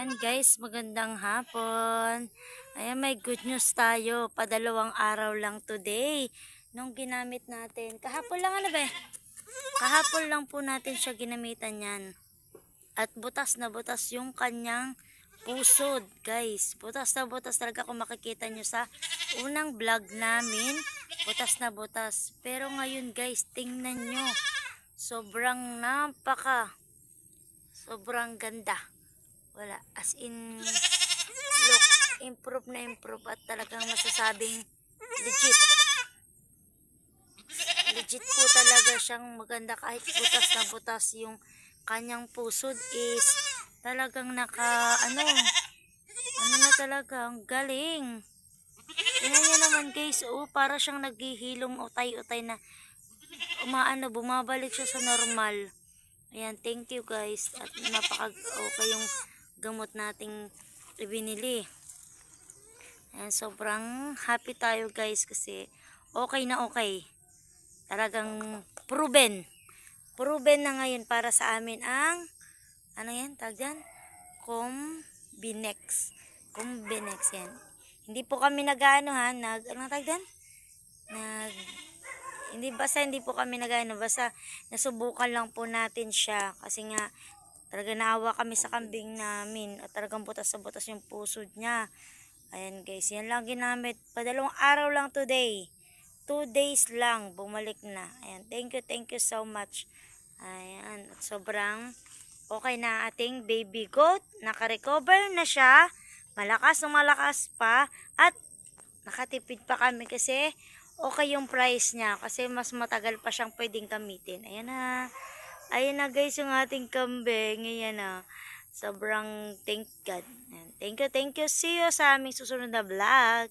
Ayan guys, magandang hapon. Ayan, may good news tayo. Padalawang araw lang today. Nung ginamit natin. Kahapon lang ano ba? Kahapon lang po natin siya ginamitan yan. At butas na butas yung kanyang pusod, guys. Butas na butas talaga kung makikita nyo sa unang vlog namin. Butas na butas. Pero ngayon, guys, tingnan nyo. Sobrang napaka sobrang ganda. Wala. As in, look, improve na improve at talagang masasabing legit. Legit po talaga siyang maganda kahit butas na butas yung kanyang pusod is talagang naka, ano, ano na talaga, ang galing. Tingnan niyo naman guys, oh, para siyang naghihilom utay-utay na umaano, bumabalik siya sa normal. Ayan, thank you guys. At napaka okay yung gamot nating ibinili. Ayan, sobrang happy tayo guys kasi okay na okay. Talagang proven. Proven na ngayon para sa amin ang ano yan, tag dyan? Combinex. Combinex yan. Hindi po kami nag-ano ha, nag, ano tag dyan? Nag, hindi basta hindi po kami nagano basta nasubukan lang po natin siya kasi nga talaga naawa kami sa kambing namin at talagang butas sa butas yung pusod niya. Ayan guys yan lang ginamit. Padalawang araw lang today. Two days lang bumalik na. Ayan thank you thank you so much. Ayan at sobrang okay na ating baby goat. Nakarecover na siya. Malakas na malakas pa. At nakatipid pa kami kasi okay yung price niya. Kasi mas matagal pa siyang pwedeng gamitin. Ayan na. Ayan na guys yung ating kambing. Ayan na. Sobrang thank God. Thank you, thank you. See you sa aming susunod na vlog.